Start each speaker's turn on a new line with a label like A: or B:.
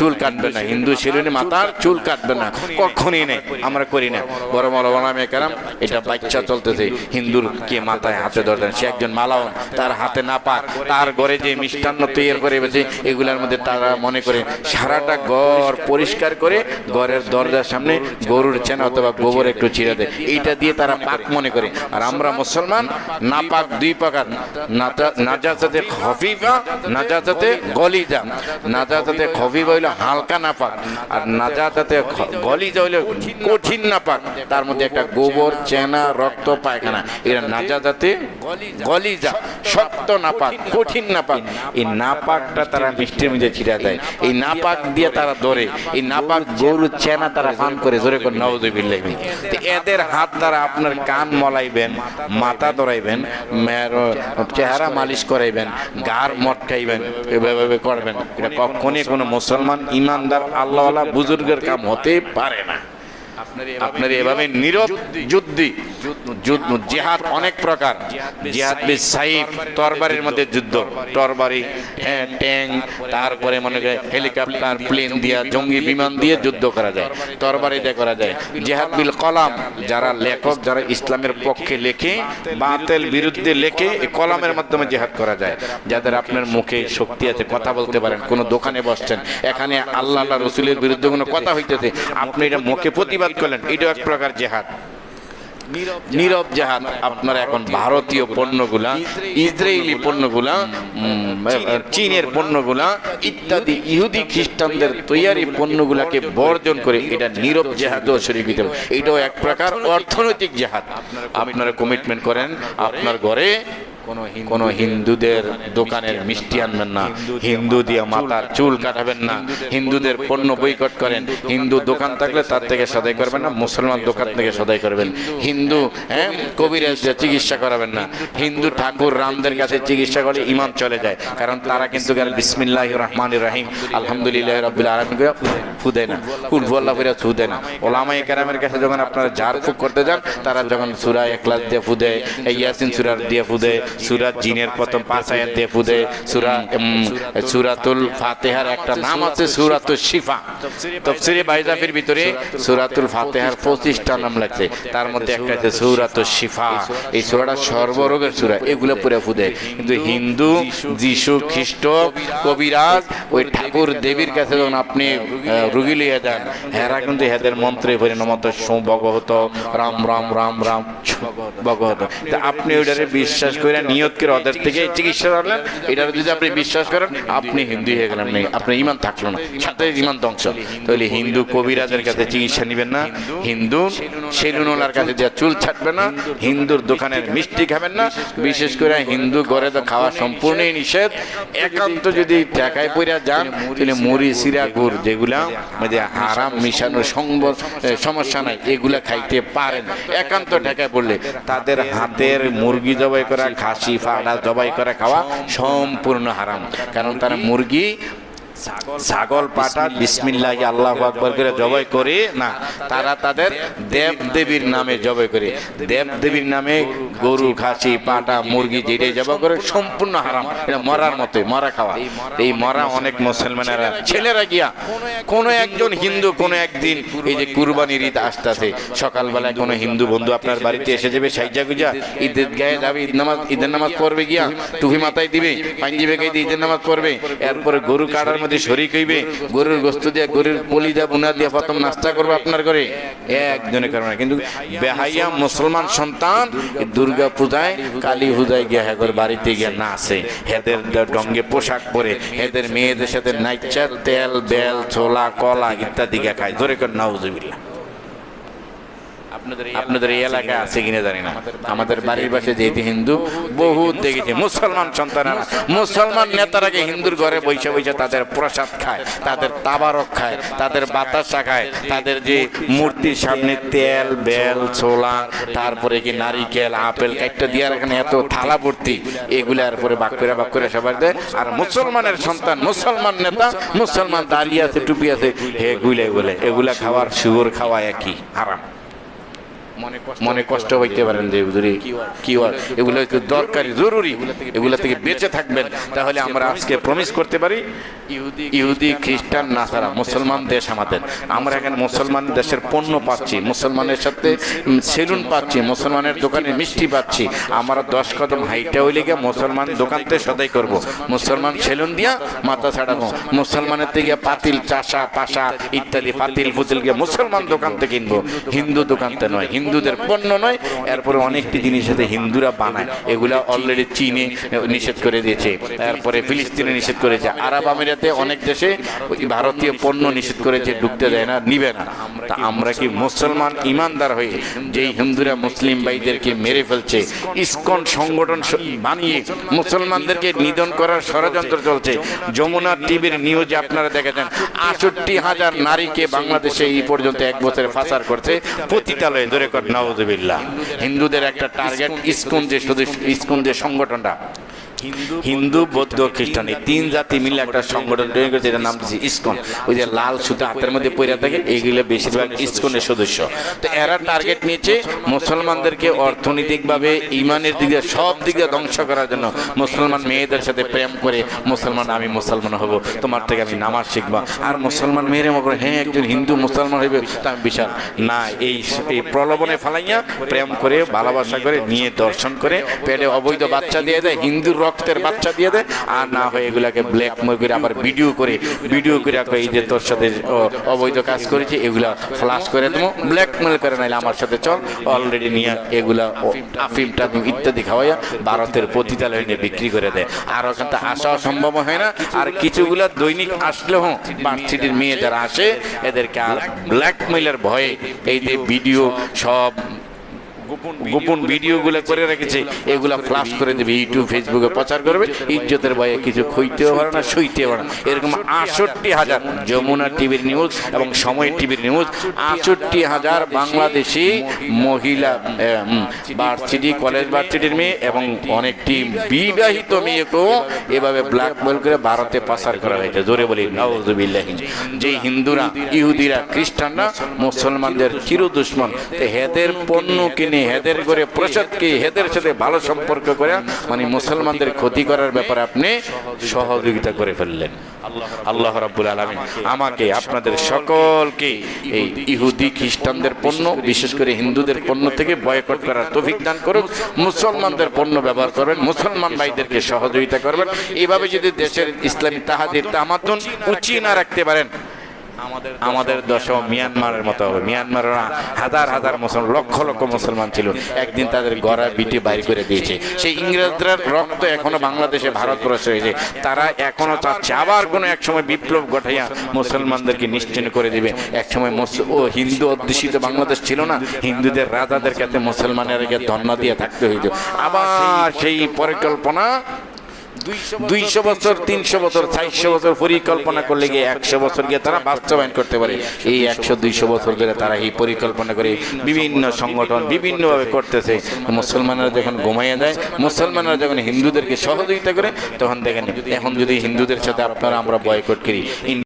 A: চুল কাটবে না হিন্দু শিরোনি মাথার চুল কাটবে না। কখনই নেই। আমরা করি না। বড় মৌলানা মেকারাম এটা বাচ্চা চলতেছে। হিন্দুর কে মাথায় হাতে ধরতেন সে একজন মালাও তার হাতে না পাক তার ঘরে যে মিষ্টান্ন তৈরি করে বেছে এগুলোর মধ্যে তারা মনে করে সারাটা ঘর পরিষ্কার করে ঘরের দরজার সামনে গরুর চেনা অথবা গোবর একটু ছিঁড়ে দেয়। এইটা দিয়ে তারা পাক মনে করে। আর আমরা মুসলমান না পাক দুই প্রকার। নাজা- নাজাতে খফিফা নাজাতে গলিজা। নাজাতে খফিফা হইল হালকা নাপাক, আর নাজাতে গলিজা হইল কঠিন নাপাক। তার মধ্যে একটা গোবর, চেনা, রক্ত, পায়খানা এটা নাজাতে গলিজা শক্ত নাপাক, কঠিন নাপাক। এই নাপাকটা তারা মিষ্টির মধ্যে ছিটা দেয়। এই নাপাক দিয়ে তারা ধরে, এই নাপাক গরু চেনা তারা পান করে ধরে করে নওজবিল্লাহ তো এদের হাত দ্বারা আপনার কান মলাইবেন, মাথা ধরাইবেন চেহারা মালিশ করাইবেন, গার মটকাইবেন এভাবে করবেন। এটা কখনই কোনো মুসলমান ইমানদার আল্লাহওয়ালা বুজুর্গের কাম হতে পারে না। আপনার এভাবে নীরব যুদ্ধি। জিহাদ অনেক প্রকার। জিহাদ বি সাইফ তরবারির মধ্যে যুদ্ধ। তরবারি হ্যাঁ, ট্যাঙ্ক তারপরে মনে করে হেলিকপ্টার প্লেন দিয়া জঙ্গি বিমান দিয়ে যুদ্ধ করা যায়। তরবারি দিয়ে করা যায়। জিহাদ বিল কলাম যারা লেখক যারা ইসলামের পক্ষে লেখে বাতেল বিরুদ্ধে লেখে কলামের মাধ্যমে জিহাদ করা যায়। যাদের আপনার মুখে শক্তি আছে কথা বলতে পারেন কোনো দোকানে বসছেন এখানে আল্লাহ আল্লাহ রসুলের বিরুদ্ধে কোনো কথা হইতেছে। আপনি এটা মুখে প্রতিবাদ করলেন। এটাও এক প্রকার জেহাদ। নীরব জাহাজ আপনারা এখন ভারতীয় পণ্যগুলা, ইসরায়েলি পণ্যগুলা চীনের পণ্যগুলা, ইত্যাদি ইহুদি খ্রিস্টানদের তৈয়ারি পণ্যগুলাকে বর্জন করে এটা নীরব জেহাদও শরীর দিতে। এটাও এক প্রকার অর্থনৈতিক জেহাদ। আপনারা কমিটমেন্ট করেন, আপনার ঘরে কোনো হিন্দুদের দোকানের মিষ্টি আনবেন না। হিন্দু দিয়ে মাথার চুল কাটাবেন না। হিন্দুদের পণ্য বৈকট করেন। হিন্দু দোকান থাকলে তার থেকে সদাই করবেন না মুসলমান দোকান থেকে সদাই করবেন। হিন্দু হ্যাঁ কবিরাজ চিকিৎসা করাবেন না। হিন্দু ঠাকুর রামদের কাছে চিকিৎসা করে ইমান চলে যায়। কারণ তারা কিন্তু গেল বিসমিল্লাহ রহমান রাহিম আলহামদুলিল্লাহ রবিল আলম ফুদে না। কুলফুল্লাহ করে ফুদে না। ওলামাই কেরামের কাছে যখন আপনারা ঝাড় ফুক করতে যান তারা যখন সুরা একলাস দিয়ে ফুদে এই ইয়াসিন সুরার দিয়ে ফুদে সুরা জিনের প্রথম পাঁচ আয়াত দিয়ে ফুদে সুরা সুরাতুল ফাতেহার একটা নাম আছে সুরাতুল শিফা। তফসিরে বাইজাফির ভিতরে সুরাতুল ফাতেহার পঁচিশটা নাম লাগছে তার মধ্যে একটা আছে সুরাতুল শিফা। এই সুরাটা সর্বরোগের সুরা, এগুলো পুরো ফুদে। কিন্তু হিন্দু, যিশু খ্রিস্ট, কবিরাজ, ওই ঠাকুর দেবীর কাছে যখন আপনি রুগী লিয়ে যান, হেরা কিন্তু হেদের মন্ত্রে ভরে নমত ভগবত, রাম রাম রাম রাম ভগবত। আপনি ওইটারে বিশ্বাস করে নিয়ত করে ওদের থেকে চিকিৎসা করলেন। এটার যদি আপনি বিশ্বাস করেন আপনি হিন্দু হয়ে গেলেন নেই আপনার ইমান থাকল না। সাথে ইমান ধ্বংস। তাহলে হিন্দু কবিরাজের কাছে চিকিৎসা নেবেন না। হিন্দু সেলুনওয়ালার কাছে যা চুল ছাটবে না হিন্দুর দোকানের মিষ্টি খাবেন না। বিশেষ করে হিন্দু ঘরে তো খাওয়া সম্পূর্ণই নিষেধ। একান্ত যদি টাকায় পইরা যান তাহলে মুড়ি সিরা গুড় যেগুলা হারাম মিশানোর সমস্যা নাই এগুলা খাইতে পারেন। একান্ত টাকায় পড়লে তাদের হাতের মুরগি জবাই করা খাসি ফাড়া জবাই করে খাওয়া সম্পূর্ণ হারাম। কারণ তারা মুরগি ছাগল পাটা বিসমিল্লাহ আল্লাহ আকবর করে জবাই করে। না তারা তাদের দেব দেবীর নামে জবাই করে। দেব দেবীর নামে গরু খাসি পাটা মুরগি যেটাই জবাই করে সম্পূর্ণ হারাম। এটা মরার মতো মরা খাওয়া। এই মরা অনেক মুসলমানেরা ছেলেরা গিয়া কোন একজন হিন্দু কোন একদিন এই যে কুরবানির ঈদ আসতেছে সকালবেলায় কোনো হিন্দু বন্ধু আপনার বাড়িতে এসে যাবে সাইজা গুজা ঈদের গায়ে যাবে ঈদ নামাজ ঈদের নামাজ পড়বে গিয়া টুপি মাথায় দিবে পাঞ্জিবে গায়ে দিয়ে ঈদের নামাজ পড়বে এরপরে গরু কাটার মধ্যে শরিক হইবে, গরুর গোস্ত দিয়া, গরুর পলি দিয়া, বুনা দিয়া প্রথম নাস্তা করবে আপনার ঘরে? একজনে করবে না। কিন্তু বেহাইয়া মুসলমান সন্তান দুর্গা পূজায়, কালী পূজায় গিয়া হ্যাঁ বাড়িতে গিয়া না নাচে হেদের ডঙ্গে পোশাক পরে, হেদের মেয়েদের সাথে নাইচার তেল, বেল, ছোলা, কলা ইত্যাদি গিয়া খায়। ধরে কর, নাউজুবিল্লাহ। আপনাদের এই এলাকায় আছে কিনা জানি না। আমাদের বাড়ির পাশে যেহেতু হিন্দু বহুত দেখেছি মুসলমান সন্তানেরা মুসলমান নেতারাকে হিন্দুর ঘরে বৈশা বৈশা তাদের প্রসাদ খায় তাদের তাবারক খায় তাদের বাতাসা খায় তাদের যে মূর্তির সামনে তেল বেল ছোলা তারপরে কি নারিকেল আপেল একটা দিয়ার এখানে এত থালা ভর্তি এগুলার পরে বাক করে বাক করে সবার দেয়। আর মুসলমানের সন্তান মুসলমান নেতা মুসলমান দাঁড়িয়ে আছে টুপি আছে হে গুলে বলে এগুলা খাওয়ার সুগর খাওয়া একই হারাম মনে কষ্ট হইতে পারেন যে, হুজুরি দরকারি, জরুরি। এগুলো থেকে বেঁচে থাকবেন। তাহলে আমরা আজকে প্রমিস করতে পারি, ইহুদি খ্রিস্টান, নাসারা, মুসলমান দেশ আমাদের। আমরা এখানে মুসলমান দেশের পণ্য পাচ্ছি, মুসলমানের সাথে সেলুন পাচ্ছি, মুসলমানের দোকানে মিষ্টি পাচ্ছি। আমরা দশ কদম হাইটা হইলে গিয়ে মুসলমান দোকান থেকে সদাই করব। মুসলমান সেলুন দিয়া মাথা ছাড়াবো। মুসলমানের থেকে পাতিল, চাষা, পাশা ইত্যাদি পাতিল গিয়ে মুসলমান দোকান থেকে কিনবো। হিন্দু দোকানতে নয় হিন্দুদের পণ্য নয়, এরপরে অনেকটি জিনিস আছে হিন্দুরা বানায়। এগুলা অলরেডি চীনে নিষেধ করে দিয়েছে। তারপরে ফিলিস্তিনে নিষেধ করেছে। আরব আমিরাতে অনেক দেশে ভারতীয় পণ্য নিষেধ করেছে, ঢুকতে দেয় না, নিবে না। তা আমরা কি মুসলমান ইমানদার হয়ে যেই হিন্দুরা মুসলিম ভাইদেরকে মেরে ফেলছে, ইসকন সংগঠন বানিয়ে মুসলমানদেরকে নিধন করার ষড়যন্ত্র চলছে? যমুনা টিভির নিউজে আপনারা দেখেছেন, আষট্টি হাজার নারীকে বাংলাদেশে এই পর্যন্ত এক বছরে ফাঁসার করছে, পতিতালয়ে ধরে কর নওয়াজবিল্লাহ হিন্দুদের একটা টার্গেট ইসকন যে সদস্য ইসকন যে সংগঠনটা। হিন্দু বৌদ্ধ খ্রিস্টান এই তিন জাতি মিলে একটা সংগঠন তৈরি করেছে এটার নাম দিচ্ছে ইসকন। ওই যে লাল সুতা হাতের মধ্যে পড়ে থাকে এইগুলো বেশিরভাগ ইসকনের সদস্য। তো এরা টার্গেট নিয়েছে মুসলমানদেরকে অর্থনৈতিকভাবে ইমানের দিকে সব দিকে ধ্বংস করার জন্য মুসলমান মেয়েদের সাথে প্রেম করে মুসলমান আমি মুসলমান হব তোমার থেকে আমি নামাজ শিখব। আর মুসলমান মেয়েরা মনে করে হ্যাঁ একজন হিন্দু মুসলমান হইবে তা আমি বিশাল। না এই এই প্রলোভনে ফালাইয়া প্রেম করে ভালোবাসা করে নিয়ে দর্শন করে পেটে অবৈধ বাচ্চা দিয়ে দেয় হিন্দুর রক্তের বাচ্চা দিয়ে দেয় আর না হয় এগুলাকে ব্ল্যাক করে আবার ভিডিও করে ভিডিও করে এই যে তোর সাথে অবৈধ কাজ করেছে, এগুলা ফ্লাশ করে দেবো। ব্ল্যাকমেল করে নাইলে আমার সাথে চল। অলরেডি নিয়ে এগুলা আফিম টাফিম ইত্যাদি খাওয়াইয়া ভারতের পতিতালয় নিয়ে বিক্রি করে দেয় আর ওখান আসাও সম্ভব হয় না। আর কিছুগুলা দৈনিক আসলেও বার্থিটির মেয়ে যারা আসে, এদেরকে আর ব্ল্যাকমেলের ভয়ে এই যে ভিডিও সব গোপন ভিডিওগুলো করে রেখেছে এগুলা ফ্লাশ করে দেবে ইউটিউব ফেসবুকে প্রচার করবে ইজ্জতের ভয়ে কিছু খইতেও পারে না সইতেও পারে না। এরকম আটষট্টি হাজার যমুনা টিভির নিউজ এবং সময় টিভির নিউজ আটষট্টি হাজার বাংলাদেশি মহিলা ভার্সিটি কলেজ ভার্সিটির মেয়ে এবং অনেকটি বিবাহিত মেয়েকেও এভাবে ব্ল্যাকমেল করে ভারতে পাচার করা হয়েছে। জোরে বলি নাউজুবিল্লাহি যে হিন্দুরা ইহুদিরা খ্রিস্টানরা মুসলমানদের চির দুশ্মন হেদের পণ্য কিনে হেদের করে প্রসাদকে হেদের সাথে ভালো সম্পর্ক করে মানে মুসলমানদের ক্ষতি করার ব্যাপারে আপনি সহযোগিতা করে ফেললেন। আল্লাহ রাব্বুল আলামিন আমাকে, আপনাদের সকলকে এই ইহুদি খ্রিস্টানদের পণ্য, বিশেষ করে হিন্দুদের পণ্য থেকে বয়কট করার তৌফিক দান করুক, মুসলমানদের পণ্য ব্যবহার করবেন, মুসলমান ভাইদেরকে সহযোগিতা করবেন। এইভাবে যদি দেশের ইসলামী তাহাদির তামাতুন উঁচিয়ে না রাখতে পারেন আমাদের দশ মিয়ানমারের মতো হবে। মিয়ানমারের হাজার হাজার মুসলমান লক্ষ লক্ষ মুসলমান ছিল। একদিন তাদের গড়া বিটি বাইর করে দিয়েছে। সেই ইংরেজদের রক্ত এখনও বাংলাদেশে ভারতবর্ষে হয়েছে তারা এখনও চাচ্ছে আবার কোনো এক সময় বিপ্লব ঘটাইয়া মুসলমানদেরকে নিশ্চিন্ন করে দিবে। এক সময় ও হিন্দু অধ্যুষিত বাংলাদেশ ছিল না। হিন্দুদের রাজাদের কাছে মুসলমানের ধন্য দিয়ে থাকতে হইত। আবার সেই পরিকল্পনা দুইশো বছর তিনশো বছর চারশো বছর পরিকল্পনা করলে গিয়ে একশো বছর গিয়ে তারা বাস্তবায়ন করতে পারে। এই একশো দুইশো বছর ধরে তারা এই পরিকল্পনা করে বিভিন্ন সংগঠন বিভিন্নভাবে করতেছে। মুসলমানরা যখন ঘুমাইয়া যায় মুসলমানরা যখন হিন্দুদেরকে সহযোগিতা করে তখন দেখেন এখন যদি হিন্দুদের সাথে আপনারা আমরা বয়কট করি